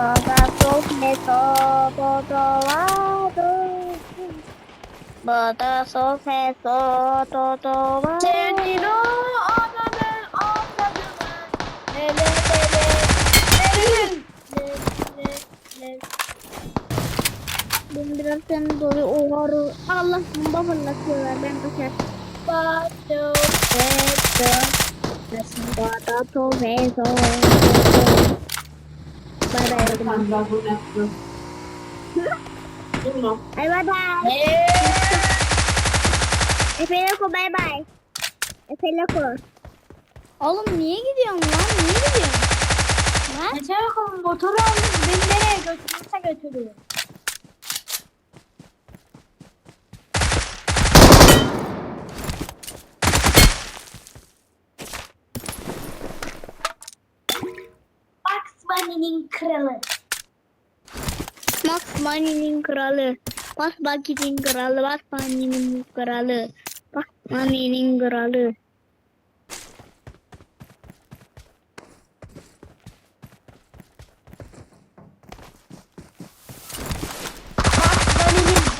Bota sofreso, totovado. Bota sofreso, totovado. Senin o ananın avradını. Lele lele. Lele. Lele. Ben biraz seni doğru uğrar. Allah bomba fırlatıyorlar. Ben kaçar. Bado. Sofreso. Bota sofreso. Bye bye. Bunu yaptım. Durma. Bye bye bye. Eee. Efe Loko bye bye. Efe Loko. Oğlum niye gidiyorsun lan? Niye gidiyorsun? Lan? Geçen bakalım motoru almış beni nereye götürürse götürüyor. Bunny'nin kralı. Max Money'nin kralı. Bas Bucky'nin kralı. Bas Bunny'nin kralı. Bas Money'nin kralı.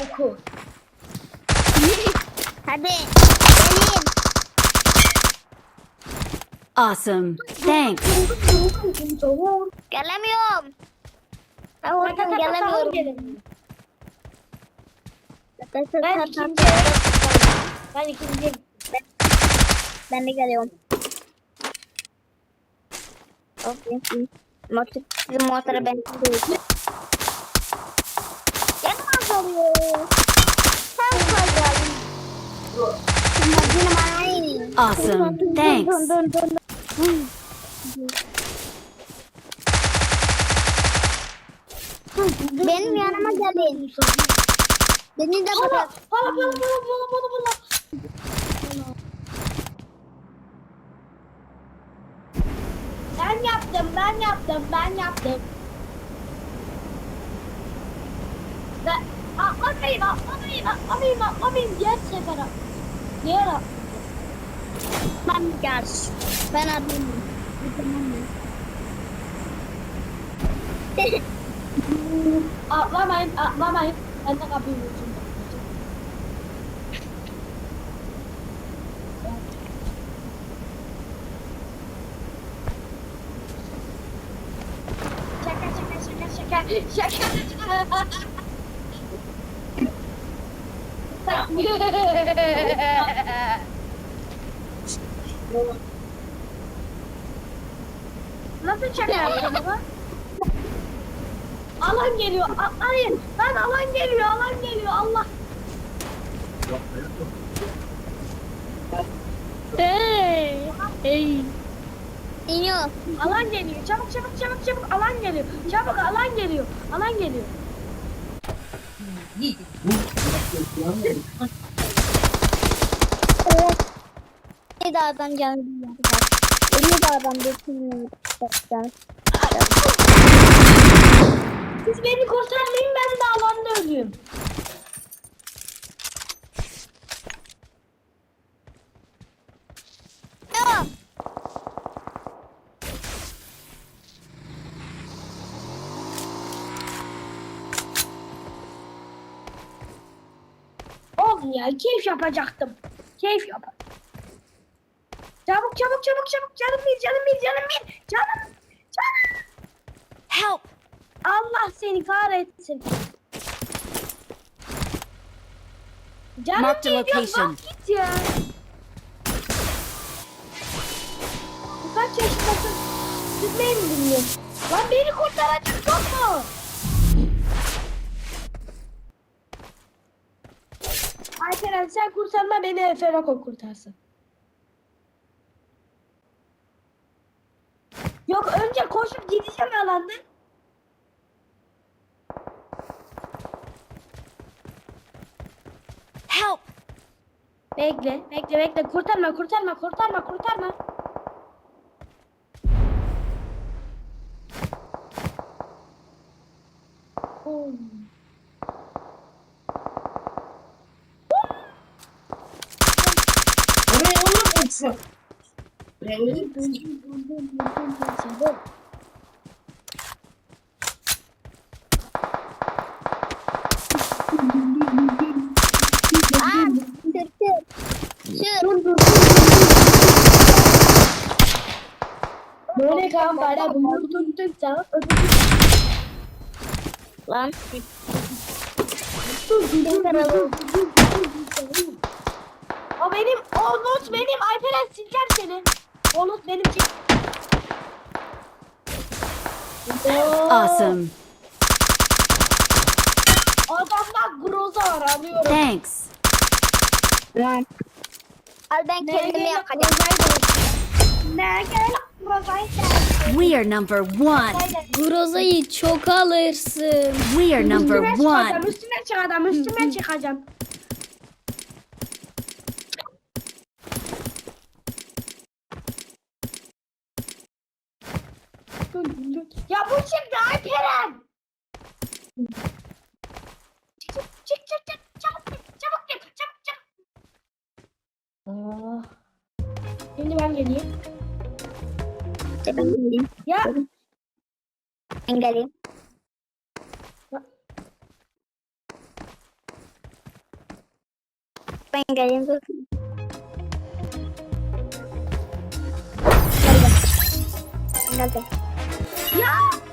Boku. Hadi. Gelin. Awesome. Thanks. Gelemiyorum. Ben oradan gelemiyorum. Ben ikinci. Ben ikinci. Ben de geliyorum. Okey. Motor, bizim motora ben gidiyorum. Yanmaz oluyor. Sen kazandın. Awesome. Thanks. Benim yanıma gelin. Beni de bırak. para, para, para, para, para, para. Ben yaptım, ben yaptım, ben yaptım. Ben, atlamayın, atlamayın, atlamayın, atlamayın. Diğer sefer at. Diğer at. Ben gel. Ben adım. Atlamayın, atlamayın. Ben de kapıyı vuracağım. Şaka şaka şaka şaka. Nasıl şaka yaptın baba? Alan geliyor. Atlayın. Lan alan geliyor. Alan geliyor. Allah. Hey. Hey. İniyor. Alan geliyor. Çabuk çabuk çabuk çabuk. Alan geliyor. Çabuk alan geliyor. Alan geliyor. Bir daha adam yapacak. Ölü de adam geçmiyor. Siz beni kurtarmayın ben de alanda ölüyorum. Yok. Oğlum ya keyif yapacaktım. Keyif yap. Çabuk çabuk çabuk çabuk. Canım bir canım bir canım bir. Canım. Canım. Help. Allah seni kahretsin. Canım Mark the gidiyor, location. bak git ya. Bu Kaç yaşındasın? Beni mi dinliyorsun? Lan beni kurtaracak yok mu? Alperen sen kurtarma beni Efe Roko kurtarsın. Yok önce koşup gideceğim alanda. Help. Bekle, bekle, bekle. Kurtarma, kurtarma, kurtarma, kurtarma. Oo. Oraya onu uçsun. Oraya onu Buldum, Öyle kan bana bunu tuttun sen. Lan. O benim, o not benim. Alperen sileceğim seni. O not benim. Awesome. Adamda groza var alıyorum. Thanks. Lan. Al ben kendimi yakacağım. Ne gel We are number one. Groza'yı çok alırsın. We are number one. çıkacağım, üstüne çıkacağım, üstüne çıkacağım. Ya bu çıktı Alperen. Çık çık çık çık çabuk git çabuk git çabuk çabuk. Şimdi ben geleyim. Ya Ben geleyim. Ben geleyim. dur. Geldim. Geldim.